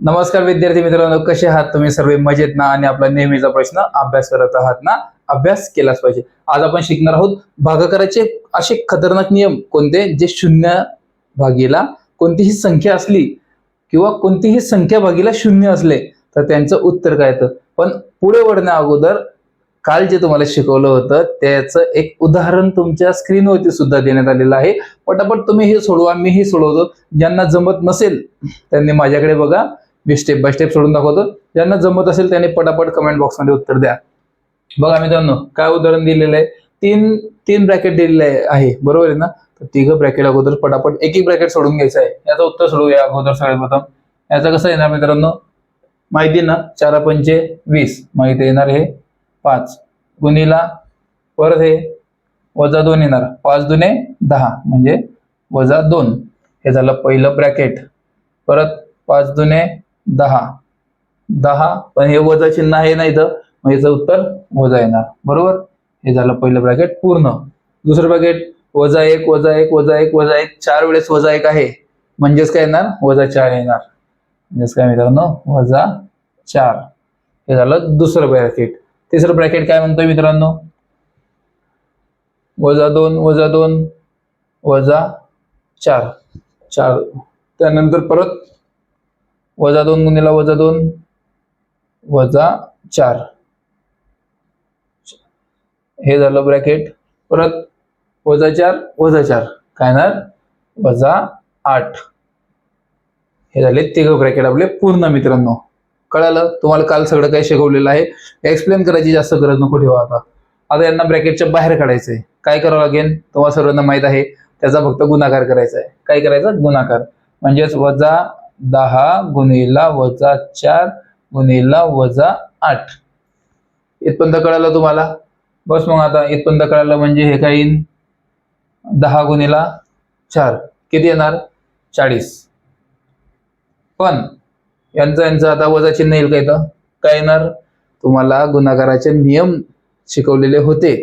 नमस्कार विद्यार्थी मित्रांनो कसे आहात तुम्ही? सर्व मजेत ना? आणि आपला नेहमीचा प्रश्न अभ्यास करत आहात ना? अभ्यास केलाच पाहिजे. आज आपण शिकणार आहोत भागाकाराचे असे खतरनाक नियम कोणते? जे शून्य भागीला कोणतीही संख्या असली किंवा कोणतीही संख्या भागीला शून्य असले तर त्यांचं उत्तर काय येतं? पण पुढे वळण्या अगोदर काल जे तुम्हाला शिकवलं होतं त्याचं एक उदाहरण तुमच्या स्क्रीनवरती सुद्धा देण्यात आलेलं आहे. पटापट तुम्ही हे सोडवा मी हे सोडवतो. ज्यांना जमत नसेल त्यांनी माझ्याकडे बघा. मी स्टेप बाय स्टेप सोडून दाखवतो. ज्यांना जमत असेल त्यांनी पटापट कमेंट बॉक्समध्ये उत्तर द्या. बघा मित्रांनो काय उदाहरण दिलेलं आहे? तीन तीन ब्रॅकेट दिलेले आहे- आहे बरोबर आहे ना? तर तिघं ब्रॅकेट अगोदर पटापट एक एक ब्रॅकेट सोडून घ्यायचं आहे. याचं उत्तर सोडूया अगोदर सगळ्यात प्रथम याचं कसं येणार मित्रांनो? माहिती ना? चार पंचे वीस. माहिती येणार हे पाच. गुणीला परत हे वजा दोन येणार. पाच दुने दहा. म्हणजे वजा दोन. हे झालं पहिलं ब्रॅकेट परत पाच दुने दहा. दहा पण हे वजा चिन्ह आहे नाही तर मग याचं उत्तर वजा येणार. बरोबर? हे झालं पहिलं ब्रॅकेट पूर्ण. दुसरं ब्रॅकेट वजा एक वजा एक वजा एक वजा एक. चार वेळेस वजा एक आहे. म्हणजेच काय येणार? वजा चार येणार. म्हणजेच काय मित्रांनो? वजा चार. हे झालं दुसरं ब्रॅकेट तिसरं ब्रॅकेट काय म्हणतोय मित्रांनो? वजा दोन वजा दोन वजा चार. चार. त्यानंतर परत वजा दोन गुणिला वजा दोन वजा चार. हे झालं ब्रॅकेट. परत वजा चार वजा चार. काय ना वजा आठ. हे झाले तिघ ब्रॅकेट आपले पूर्ण मित्रांनो. कळालं? तुम्हाला काल सगळं काही शिकवलेलं आहे. एक्सप्लेन करायची जास्त गरज नको ठेवा आता. आता यांना ब्रॅकेटच्या बाहेर काढायचंय. काय करावं लागेल? तुम्हाला सर्वांना माहीत आहे. त्याचा फक्त गुणाकार करायचा आहे. काय करायचा? गुणाकार. म्हणजेच वजा दहा गुन्हेला वजा चार गुणेला वजा आठ. इथपर्यंत कळालं तुम्हाला? बस मग आता इथपर्यंत कळालं म्हणजे हे काय येईल दहा गुन्हेला चार. किती येणार? चाळीस. पण यांचं यांचं आता वजा चिन्ह येईल का इथं? काय येणार? तुम्हाला गुणाकाराचे नियम शिकवलेले होते.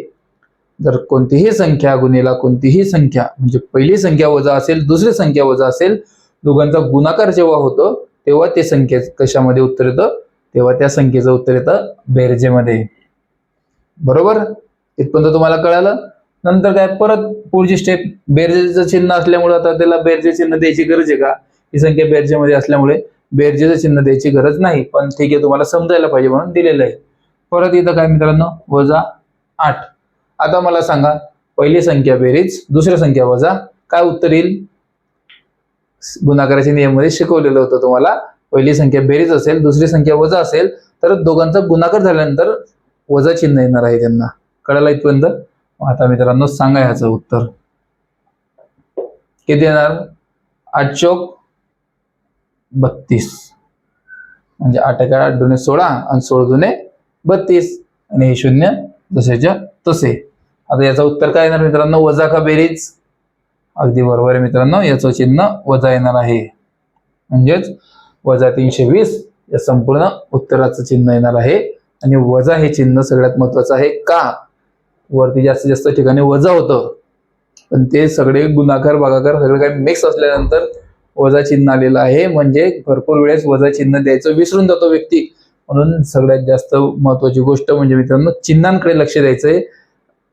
जर कोणतीही संख्या गुन्हेला कोणतीही संख्या म्हणजे पहिली संख्या वजा असेल दुसरी संख्या वजा असेल दोघांचा गुणाकार जेव्हा होतो तेव्हा ते संख्ये कशामध्ये उत्तर येतं? तेव्हा त्या संख्येचं उत्तर येतं बेरजेमध्ये. बरोबर? इथपर्यंत तुम्हाला कळालं? नंतर काय? परत पुढची स्टेप बेरजेचं चिन्ह असल्यामुळे आता त्याला बेरजे चिन्ह द्यायची गरज आहे का? ही संख्या बेरजेमध्ये असल्यामुळे बेरजेचं चिन्ह द्यायची गरज नाही पण ठीक आहे तुम्हाला समजायला पाहिजे म्हणून दिलेलं आहे. परत इथं काय मित्रांनो? वजा आठ. आता मला सांगा पहिली संख्या बेरीज दुसरी संख्या वजा. काय उत्तर येईल? गुणाकाराच्या नियममध्ये शिकवलेलं होतं तुम्हाला. पहिली संख्या बेरीज असेल दुसरी संख्या वजा असेल तर दोघांचा गुणाकार झाल्यानंतर वजा चिन्ह येणार आहे त्यांना. कळायला इथपर्यंत? मग आता मित्रांनो सांगा ह्याचं उत्तर. किती येणार? आठ चौक बत्तीस. म्हणजे आठ एका आठ दुने सोळा आणि सोळा दुने बत्तीस. आणि हे शून्य जसेच्या तसे. आता याचं उत्तर काय येणार मित्रांनो? वजा का बेरीज? अगदी बरोबर आहे मित्रांनो याचं चिन्ह वजा येणार आहे. म्हणजेच वजा तीनशे वीस या संपूर्ण उत्तराचं चिन्ह येणार आहे. आणि वजा हे चिन्ह सगळ्यात महत्वाचं आहे का? वरती जास्तीत जास्त ठिकाणी वजा होतं. पण ते सगळे गुणाकार भागाकार सगळं काही मिक्स असल्यानंतर वजा चिन्ह आलेलं आहे. म्हणजे भरपूर वेळेस वजा चिन्ह द्यायचं विसरून जातो व्यक्ती. म्हणून सगळ्यात जास्त महत्वाची गोष्ट म्हणजे मित्रांनो चिन्हांकडे लक्ष द्यायचं आहे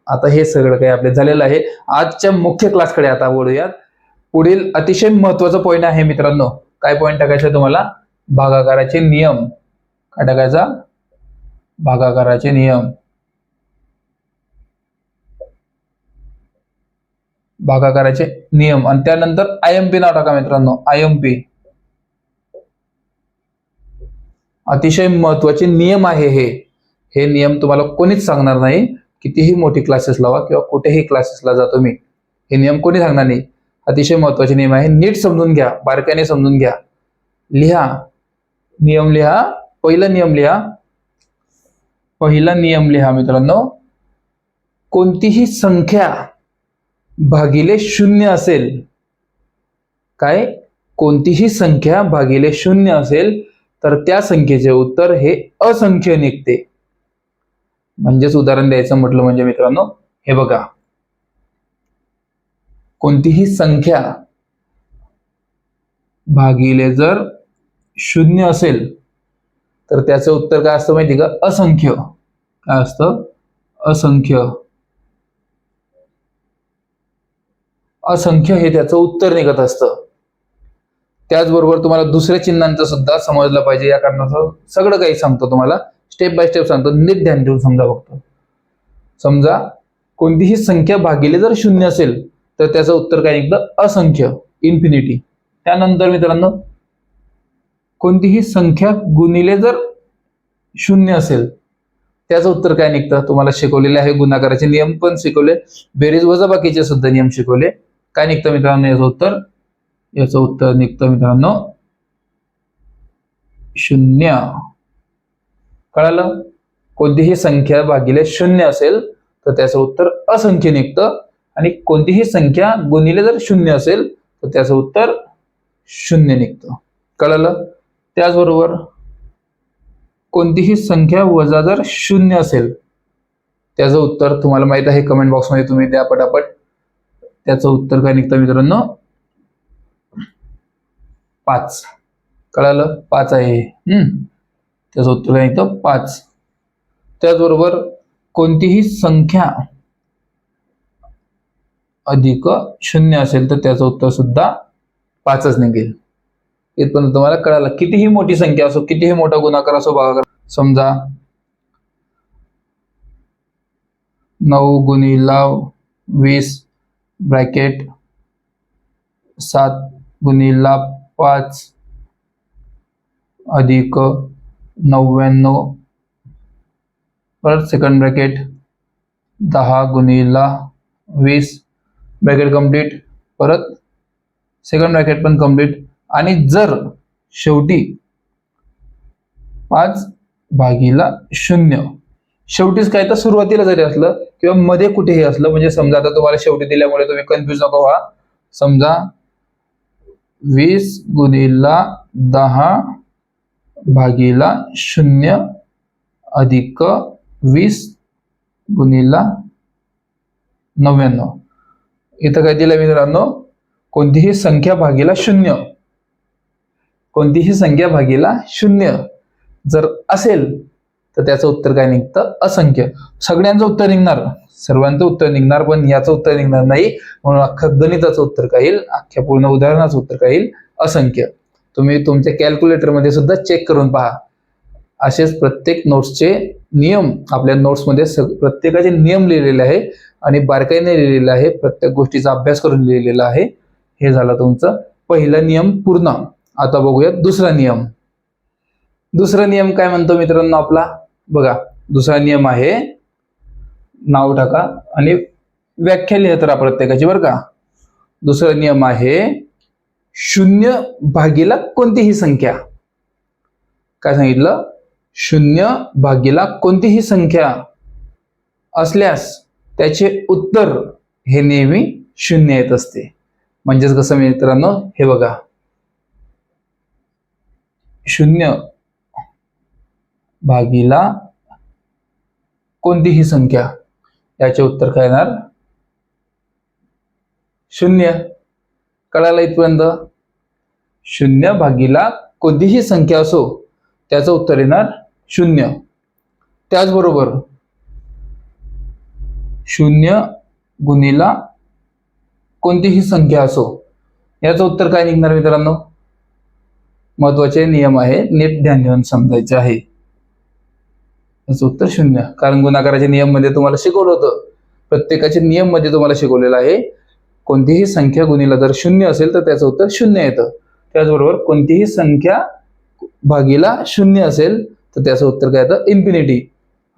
आता हे सगळं काही आपले झालेलं आहे. आजच्या मुख्य क्लासकडे आता वळूयात. पुढील अतिशय महत्त्वाचा पॉईंट आहे मित्रांनो. काय पॉईंट टाकायचा तुम्हाला? भागाकाराचे नियम. काय टाकायचा? भागाकाराचे नियम. भागाकाराचे नियम. आणि त्यानंतर आय एम पी नाव टाका मित्रांनो. आय एम पी अतिशय महत्त्वाचे नियम आहे हे. हे नियम तुम्हाला कोणीच सांगणार नाही. कितीही मोठी क्लासेस लावा किंवा कुठेही क्लासेसला जातो मी हे नियम कोणी सांगणार नाही. अतिशय महत्त्वाचे नियम आहे. नीट समजून घ्या बारकाईने समजून घ्या. लिहा. नियम लिहा. पहिला नियम लिहा. पहिला नियम लिहा मित्रांनो. कोणतीही संख्या भागिले शून्य असेल काय? कोणतीही संख्या भागिले शून्य असेल तर त्या संख्येचे उत्तर हे असंख्य निघते. म्हणजेच उदाहरण द्यायचं म्हटलं म्हणजे मित्रांनो हे बघा. कोणतीही संख्या भागिले जर शून्य असेल तर त्याचं उत्तर काय असतं माहिती का? असंख्य. काय असतं? असंख्य. असंख्य हे त्याचं उत्तर निघत असतं. त्याचबरोबर तुम्हाला दुसऱ्या चिन्हांचं सुद्धा समजलं पाहिजे. या कारणाचं सगळं काही सांगतो तुम्हाला. स्टेप बाय स्टेप सांगतो नीट ध्यान देऊन समजा फक्त समजा कोणतीही संख्या भागिले जर शून्य असेल तर त्याचं उत्तर काय निघतं? असंख्य इन्फिनिटी त्यानंतर मित्रांनो कोणतीही संख्या गुणिले जर शून्य असेल त्याचं उत्तर काय निघतं? तुम्हाला शिकवलेले आहे गुणाकाराचे नियम पण शिकवले. बेरीज वजाबाकीचे सुद्धा नियम शिकवले. काय निघतं मित्रांनो? याचं उत्तर? याचं उत्तर निघतं मित्रांनो शून्य. कळालं? कोणतीही संख्या भागिले शून्य असेल तर त्याचं उत्तर असंख्य निघतं आणि कोणतीही संख्या गुणिले जर शून्य असेल तर त्याचं उत्तर शून्य निघतं कळालं? त्याचबरोबर कोणतीही संख्या वजा जर शून्य असेल त्याचं उत्तर तुम्हाला माहीत आहे कमेंट बॉक्समध्ये तुम्ही द्या पटापट. त्याचं उत्तर काय निघतं मित्रांनो? पाच. कळालं? पाच आहे. हम्म. त्याचं उत्तर आहे इथं पाच. त्याचबरोबर कोणतीही संख्या अधिक शून्य असेल तर त्याचं उत्तर सुद्धा पाचच निघेल. इथपर्यंत तुम्हाला कळालं. कितीही मोठी संख्या असो कितीही मोठा गुणाकार असो भागाकार समजा नऊ गुणिला वीस ब्रॅकेट सात गुणिला पाच अधिक नव्याण्णव. परत सेकंड ब्रॅकेट दहा गुणिला वीस. ब्रॅकेट कंप्लीट परत सेकंड ब्रॅकेट पण कंप्लीट आणि जर शेवटी पाच भागीला शून्य. शेवटीच काय तर सुरुवातीला जरी असलं किंवा मध्ये कुठेही असलं म्हणजे समजा आता तुम्हाला शेवटी दिल्यामुळे तुम्ही कन्फ्युज नको व्हा. समजा वीस गुणिला दहा भागीला शून्य अधिक वीस गुणिला नव्याण्णव. इथं काय दिलं मित्रांनो? कोणतीही संख्या भागीला शून्य. कोणतीही संख्या भागीला शून्य जर असेल तर त्याचं उत्तर काय निघतं? असंख्य. सगळ्यांचं उत्तर निघणार. सर्वांचं उत्तर निघणार पण याचं उत्तर निघणार नाही. म्हणून अख्खं गणिताचं उत्तर काय येईल? अख्ख्या पूर्ण उदाहरणाचं उत्तर काय येईल? असंख्य. तुम्ही तुमच्या कॅल्क्युलेटरमध्ये सुद्धा चेक करून पहा. असेच प्रत्येक नोट्सचे नियम आपल्या नोट्समध्ये सग प्रत्येकाचे नियम लिहिलेले आहे आणि बारकाईने लिहिलेलं आहे. प्रत्येक गोष्टीचा अभ्यास करून लिहिलेला आहे. हे झालं तुमचं पहिला नियम पूर्ण. आता बघूया दुसरा नियम. दुसरा नियम काय म्हणतो मित्रांनो आपला? बघा दुसरा नियम आहे नाव टाका आणि व्याख्या लिहा तर प्रत्येकाची बरं का. दुसरा नियम आहे शून्य भागीला कोणतीही संख्या. काय सांगितलं? शून्य भागीला कोणतीही संख्या असल्यास त्याचे उत्तर हे नेहमी शून्य येत असते. म्हणजेच कसं मित्रांनो? हे बघा. शून्य भागीला कोणतीही संख्या. याचे उत्तर काय येणार? शून्य. कळायला इथपर्यंत? शून्य भागीला कोणतीही संख्या असो त्याचं उत्तर येणार शून्य. त्याचबरोबर शून्य गुणिला कोणतीही संख्या असो याचं उत्तर काय निघणार मित्रांनो? महत्त्वाचे नियम आहे नीट ध्यान घेऊन समजायचे आहे. याचं उत्तर शून्य. कारण गुणाकाराचे नियममध्ये तुम्हाला शिकवलं होतं. प्रत्येकाचे नियममध्ये तुम्हाला शिकवलेलं आहे. कोणतीही संख्या गुणीला जर शून्य असेल तर त्याचं उत्तर शून्य येतं. त्याचबरोबर कोणतीही संख्या भागीला शून्य असेल तर त्याचं उत्तर काय येतं? इन्फिनिटी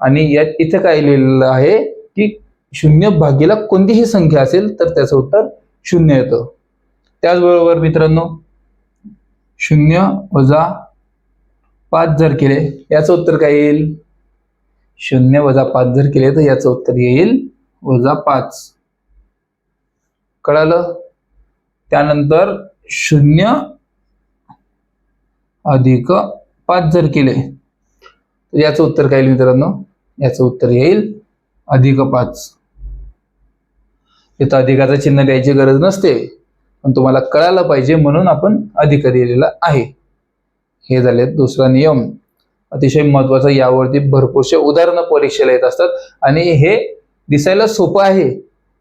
आणि यात इथं काय लिहिलेलं आहे की शून्य भागीला कोणतीही संख्या असेल तर त्याचं उत्तर शून्य येतं. त्याचबरोबर मित्रांनो शून्य वजा पाच जर केले याचं उत्तर काय येईल? शून्य वजा पाच जर केले तर याचं उत्तर येईल वजा पाच. कळालं? त्यानंतर शून्य अधिक पाच जर केले तर याचं उत्तर काय येईल मित्रांनो? याचं उत्तर येईल अधिक पाच. इथं अधिकाचं चिन्ह द्यायची गरज नसते पण तुम्हाला कळायला पाहिजे म्हणून आपण अधिक दिलेला आहे. हे झाले दुसरा नियम. अतिशय महत्त्वाचा यावरती भरपूरसे उदाहरणं परीक्षेला येत असतात आणि हे दिसायला सोपं आहे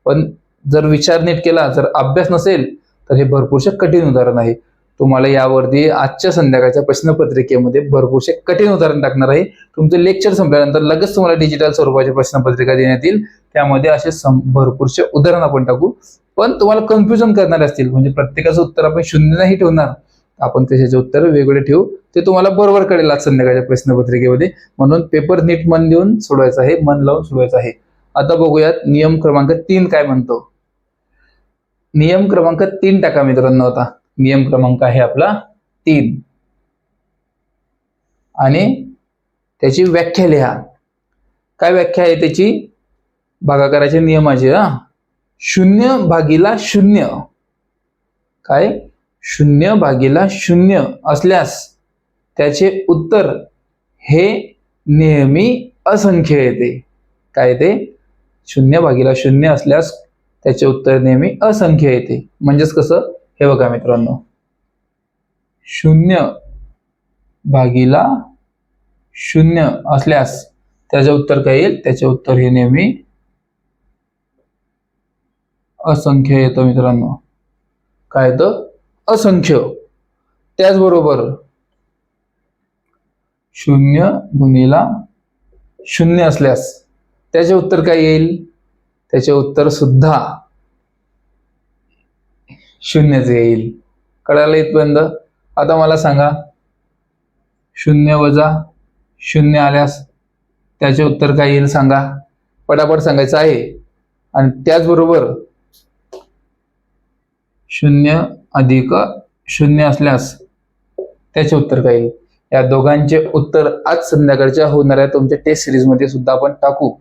पण जर विचार नीट केला जर अभ्यास नसेल तर हे भरपूरसे कठीण उदाहरण आहे. तुम्हाला यावरती आजच्या संध्याकाळच्या प्रश्नपत्रिकेमध्ये भरपूरसे कठीण उदाहरण टाकणार आहे. तुमचं लेक्चर संपल्यानंतर लगेच तुम्हाला डिजिटल स्वरूपाची प्रश्नपत्रिका देण्यात येईल. त्यामध्ये असे भरपूरसे उदाहरण आपण टाकू. पण तुम्हाला कन्फ्युजन करणारे असतील म्हणजे प्रत्येकाचं उत्तर आपण शून्य नाही ठेवणार. आपण त्याचे उत्तर वेगवेगळे ठेवू ते तुम्हाला बरोबर कळेल आज संध्याकाळच्या प्रश्नपत्रिकेमध्ये. म्हणून पेपर नीट मन देऊन सोडवायचा आहे मन लावून सोडवायचा आहे. आता बघूयात नियम क्रमांक तीन काय म्हणतो? नियम क्रमांक तीन टाका मित्रांनो आता. नियम क्रमांक आहे आपला तीन. आणि त्याची व्याख्या लिहा. काय व्याख्या आहे त्याची? भागाकाराच्या नियमाची हा. शून्य भागीला शून्य. काय? शून्य भागीला शून्य असल्यास त्याचे उत्तर हे नेहमी असंख्य येते. काय ते शून्य भागीला शून्य असल्यास त्याचे उत्तर नेहमी असंख्य येते. म्हणजेच कसं? हे बघा मित्रांनो. शून्य भागीला शून्य असल्यास त्याचे उत्तर काय येईल? त्याचे उत्तर हे नेहमी असंख्य येतं मित्रांनो. काय येतं? असंख्य. त्याचबरोबर शून्य गुणीला शून्य असल्यास त्याचे उत्तर काय येईल? त्याचे उत्तर सुद्धा शून्यच येईल. कळायला इथपर्यंत? आता मला सांगा. शून्य वजा शून्य आल्यास त्याचे उत्तर काय येईल सांगा. पटापट सांगायचं आहे. आणि त्याचबरोबर शून्य अधिक शून्य असल्यास त्याचे उत्तर काय येईल? या दोघांचे उत्तर आज संध्याकाळच्या होणाऱ्या तुमच्या टेस्ट सिरीजमध्ये सुद्धा आपण टाकू.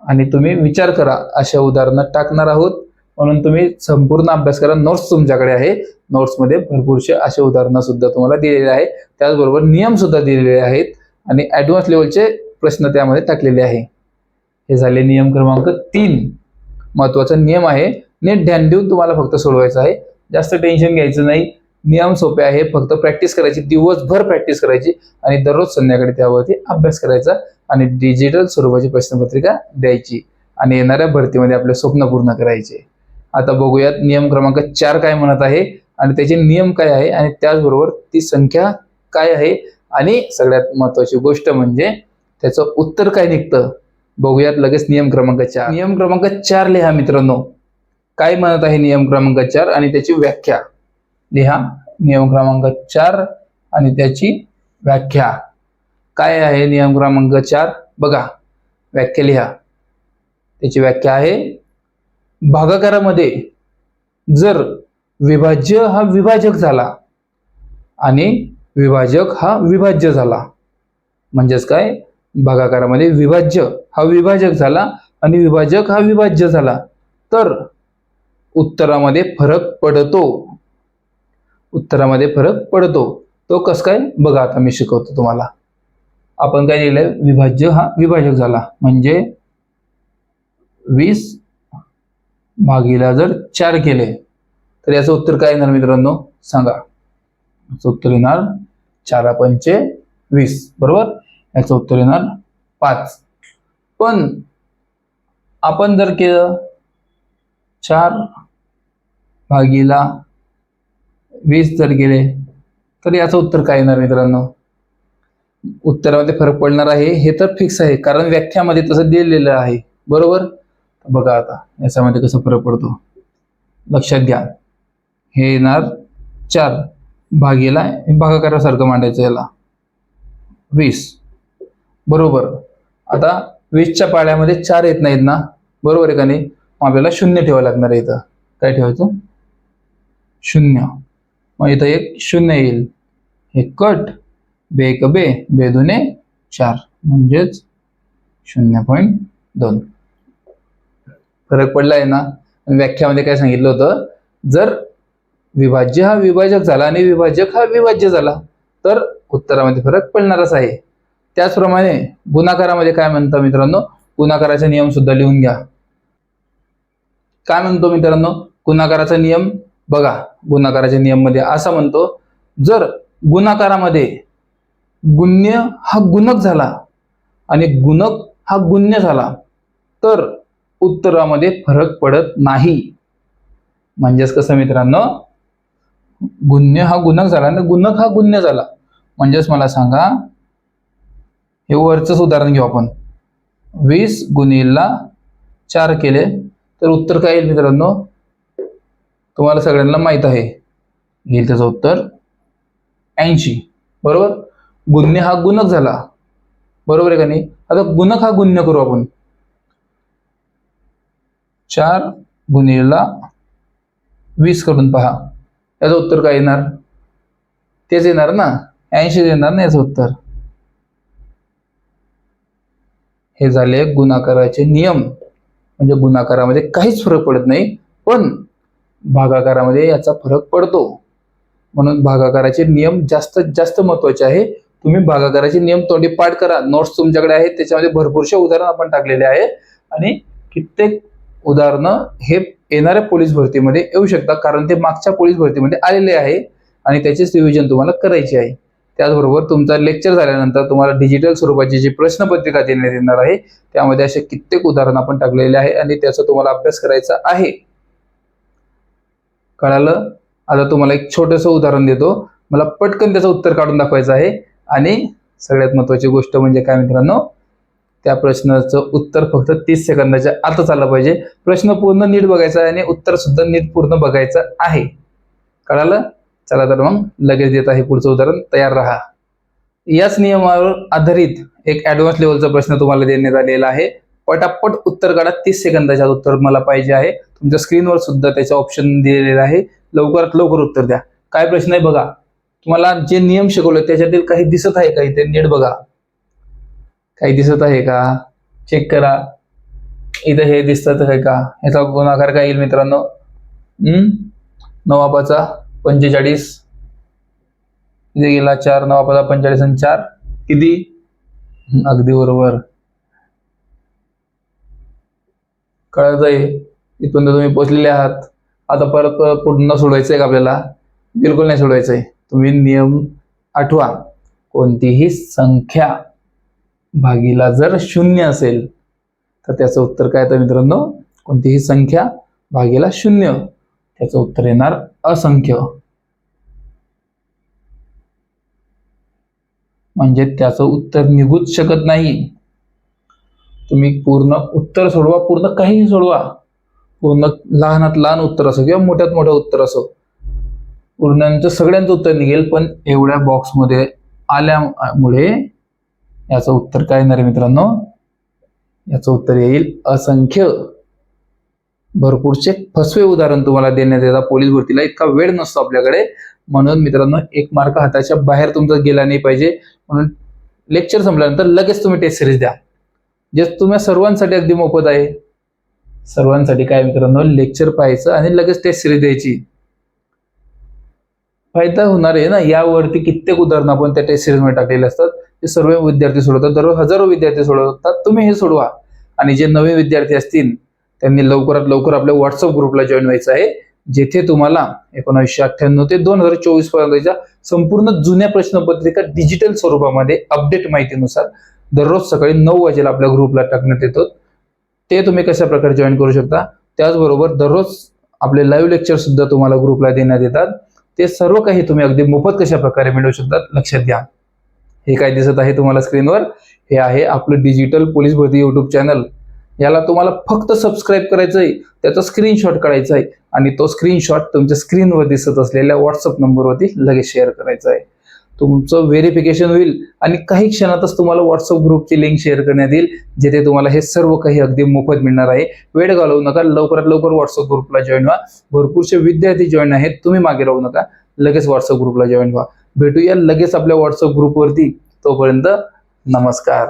आणि तुम्ही विचार करा. अशा उदाहरणं टाकणार आहोत. म्हणून तुम्ही संपूर्ण अभ्यास करा. नोट्स तुमच्याकडे आहे. नोट्समध्ये भरपूरसे असे उदाहरणं सुद्धा तुम्हाला दिलेले आहे त्याचबरोबर नियम सुद्धा दिलेले आहेत. आणि ॲडव्हान्स लेवलचे प्रश्न त्यामध्ये टाकलेले आहे. हे झाले नियम क्रमांक तीन. महत्त्वाचा नियम आहे. नीट ध्यान देऊन तुम्हाला फक्त सोडवायचं आहे. जास्त टेन्शन घ्यायचं नाही. नियम सोपे आहे. फक्त प्रॅक्टिस करायची. दिवसभर प्रॅक्टिस करायची. आणि दररोज संध्याकाळी त्यावरती अभ्यास करायचा. आणि डिजिटल स्वरूपाची प्रश्नपत्रिका द्यायची. आणि येणाऱ्या भरतीमध्ये आपले स्वप्न पूर्ण करायचे. आता बघूयात नियम क्रमांक चार काय म्हणत आहे आणि त्याचे नियम काय आहे आणि त्याचबरोबर ती संख्या काय आहे? आणि सगळ्यात महत्वाची गोष्ट म्हणजे त्याचं उत्तर काय निघतं? बघूयात लगेच नियम क्रमांक चार. नियम क्रमांक चार लिहा मित्रांनो. काय म्हणत आहे नियम क्रमांक चार आणि त्याची व्याख्या? लिहा नियम क्रमांक चार आणि त्याची व्याख्या. काय आहे नियम क्रमांक चार? बघा. व्याख्या लिहा. त्याची व्याख्या आहे भागाकारामध्ये जर विभाज्य हा विभाजक झाला आणि विभाजक हा विभाज्य झाला म्हणजेच काय? भागाकारामध्ये विभाज्य हा विभाजक झाला आणि विभाजक हा विभाज्य झाला तर उत्तरामध्ये फरक पडतो. उत्तरामध्ये फरक पडतो. तो कस काय? बघा आता मी शिकवतो तुम्हाला. आपण काय लिहिलंय? विभाज्य हा विभाजक झाला. म्हणजे वीस भागीला जर चार केले तर याचं उत्तर काय येणार मित्रांनो? सांगा. याचं उत्तर येणार चारा पंचे वीस बरोबर? याचं उत्तर येणार पाच. पण आपण जर केलं चार भागीला वीस जर गेले तर याचं उत्तर काय येणार मित्रांनो? उत्तरामध्ये फरक पडणार आहे. हे तर फिक्स आहे कारण व्याख्यामध्ये तसं दिलेलं आहे. बरोबर? बघा आता याच्यामध्ये कसं फरक पडतो? लक्षात घ्या. हे येणार चार. भागीला भागाकारासारखं मांडायचं याला. वीस. बरोबर. आता वीसच्या पाड्यामध्ये चार येत नाहीत ना? बरोबर आहे का नाही? मग आपल्याला शून्य ठेवावं लागणार आहे इथं. काय ठेवायचं? शून्य. मग इथं एक शून्य येईल. हे कट. बे एक बे बे दुने चार. म्हणजेच शून्य पॉईंट दोन. फरक पडला आहे ना व्याख्यामध्ये काय सांगितलं होतं? जर विभाज्य हा विभाजक झाला आणि विभाजक हा विभाज्य झाला तर उत्तरामध्ये फरक पडणारच आहे. त्याचप्रमाणे गुणाकारामध्ये काय म्हणतो मित्रांनो? गुणाकाराचा नियम सुद्धा लिहून घ्या. काय म्हणतो मित्रांनो? गुणाकाराचा नियम बघा. गुणाकाराच्या नियममध्ये असा म्हणतो जर गुणाकारामध्ये गुण्य हा गुणक झाला आणि गुणक हा गुण्य झाला तर उत्तरामध्ये फरक पडत नाही. म्हणजेच कसं मित्रांनो? गुण्य हा गुणक झाला आणि गुणक हा गुण्य झाला. म्हणजेच मला सांगा हे वरचंच उदाहरण घेऊ आपण. वीस गुन्हेला चार केले तर उत्तर काय येईल मित्रांनो? तुम्हाला सगळ्यांना माहीत आहे. येईल त्याचं उत्तर ऐंशी. बरोबर? गुण्य हा गुणक झाला. बरोबर आहे का नाही? आता गुणक हा गुण्य करू आपण. चार गुणिला वीस करून पहा. याचं उत्तर काय येणार? तेच येणार ना? ऐंशी येणार ना याचं उत्तर? हे झाले गुणाकाराचे नियम. म्हणजे गुणाकारामध्ये काहीच फरक पडत नाही पण भागाकारामध्ये याचा फरक पडतो. म्हणून भागाकाराचे नियम जास्तीत जास्त महत्त्वाचे आहे. तुम्ही भागाकाराचे नियम तोंडी पाठ करा. नोट्स तुमच्याकडे आहेत त्याच्यामध्ये भरपूरशे उदाहरण आपण टाकलेले आहे. आणि कित्येक उदाहरणं हे येणाऱ्या पोलीस भरतीमध्ये येऊ शकतात कारण ते मागच्या पोलीस भरतीमध्ये आलेले आहे आणि त्याचेच रिव्हिजन तुम्हाला करायचे आहे. त्याचबरोबर तुमचा लेक्चर झाल्यानंतर तुम्हाला डिजिटल स्वरूपाची जी प्रश्नपत्रिका देण्यात येणार आहे त्यामध्ये असे कित्येक उदाहरण आपण टाकलेले आहे आणि त्याचा तुम्हाला अभ्यास करायचा आहे. कळालं? आता तुम्हाला एक छोटंसं उदाहरण देतो. मला पटकन त्याचं उत्तर काढून दाखवायचं आहे. आणि सगळ्यात महत्वाची गोष्ट म्हणजे काय मित्रांनो त्या प्रश्नाचं उत्तर फक्त तीस सेकंदाच्या आतच आलं पाहिजे. प्रश्न पूर्ण नीट बघायचा आहे आणि उत्तर सुद्धा नीट पूर्ण बघायचं आहे. कळालं? चला तर मग लगेच देत आहे पुढचं उदाहरण. तयार राहा. याच नियमावर आधारित एक ऍडव्हान्स लेवलचा प्रश्न तुम्हाला देण्यात आलेला आहे. पटापट उत्तर काढा. तीस सेकंदाच्या उत्तर मला पाहिजे आहे. तुमच्या स्क्रीनवर सुद्धा त्याचा ऑप्शन दिलेलं आहे. लवकरात लवकर उत्तर द्या. काय प्रश्न आहे बघा. तुम्हाला जे नियम शिकवले त्याच्यातील काही दिसत आहे काही ते नीट बघा. काही दिसत आहे का? चेक करा. इथं हे दिसतात आहे का? ह्याचा गुणाकार काय येईल मित्रांनो? नवापाचा पंचेचाळीस. इथे गेला चार नवापाचा पंचेचाळीस आणि चार. किती? अगदी बरोबर. कळत आहे. इथून तुम्ही पोचलेले आहात. आता परत परत पुन्हा सोडवायचं आहे का आपल्याला? बिलकुल नाही सोडवायचं आहे तुम्ही नियम आठवा. कोणतीही संख्या भागीला जर शून्य असेल तर त्याचं उत्तर काय येतं मित्रांनो? कोणतीही संख्या भागीला शून्य. त्याचं उत्तर येणार असंख्य. म्हणजे त्याचं उत्तर निघूच शकत नाही. तुम्ही पूर्ण उत्तर सोडवा पूर्ण काहीही सोडवा. पूर्ण लहानात लहान उत्तर असो किंवा मोठ्यात मोठं उत्तर असो. पूर्णांचं सगळ्यांचं उत्तर निघेल पण एवढ्या बॉक्समध्ये आल्यामुळे याचं उत्तर काय येणार आहे मित्रांनो? याचं उत्तर येईल असंख्य. भरपूरचे फसवे उदाहरण तुम्हाला देण्यात येतात. पोलीस भरतीला इतका वेळ नसतो आपल्याकडे. म्हणून मित्रांनो एक मार्क हाताच्या बाहेर तुमचा गेला नाही पाहिजे. म्हणून लेक्चर संपल्यानंतर लगेच तुम्ही टेस्ट सिरीज द्या. जे तुम्ही सर्वांसाठी अगदी मोफत आहे. सर्वांसाठी काय मित्रांनो? लेक्चर पाहायचं आणि लगेच टेस्ट सिरीज द्यायची. फायदा होणार आहे ना? यावरती कित्येक उदाहरणं आपण त्या टेस्ट सिरीजमध्ये टाकलेले असतात. ते सर्व विद्यार्थी सोडवतात. दररोज हजारो विद्यार्थी सोडवतात. तुम्ही हे सोडवा. आणि जे नवे विद्यार्थी असतील त्यांनी लवकरात लवकर आपल्या व्हॉट्सअप ग्रुपला जॉईन व्हायचं आहे जेथे तुम्हाला एकोणीसशे अठ्ठ्याण्णव ते दोन हजार चोवीस पर्यंतच्या संपूर्ण जुन्या प्रश्नपत्रिका डिजिटल स्वरूपामध्ये अपडेट माहितीनुसार दररोज सकाळी नऊ वाजेला आपल्या ग्रुपला टाकण्यात येतो. ते तुम्ही कशा प्रकारे जॉईन करू शकता? त्याचबरोबर दररोज आपले लाईव्ह लेक्चर सुद्धा तुम्हाला ग्रुपला देण्यात येतात. ते सर्व काही तुम्ही अगदी मोफत कशा प्रकारे मिळवू शकतात लक्षात घ्या. हे काय दिसत आहे तुम्हाला स्क्रीनवर हे आहे आपलं डिजिटल पोलीस भरती युट्यूब चॅनल याला तुम्हाला फक्त सबस्क्राईब करायचं आहे त्याचा स्क्रीनशॉट काढायचा आहे आणि तो स्क्रीनशॉट तुमच्या स्क्रीनवर दिसत असलेल्या व्हॉट्सअप नंबरवरती लगेच शेअर करायचा आहे तुमचं व्हेरिफिकेशन होईल आणि काही क्षणातच तुम्हाला व्हॉट्सअप ग्रुपची लिंक शेअर करण्यात येईल जिथे तुम्हाला हे सर्व काही अगदी मोफत मिळणार आहे. वेळ घालवू नका लवकरात लवकर व्हॉट्सअप ग्रुपला जॉईन व्हा. भरपूरसे विद्यार्थी जॉईन आहेत तुम्ही मागे राहू नका. लगेच व्हॉट्सअप ग्रुपला जॉईन व्हा. भेटूया लगेच आपल्या व्हॉट्सअप ग्रुपवरती तोपर्यंत नमस्कार.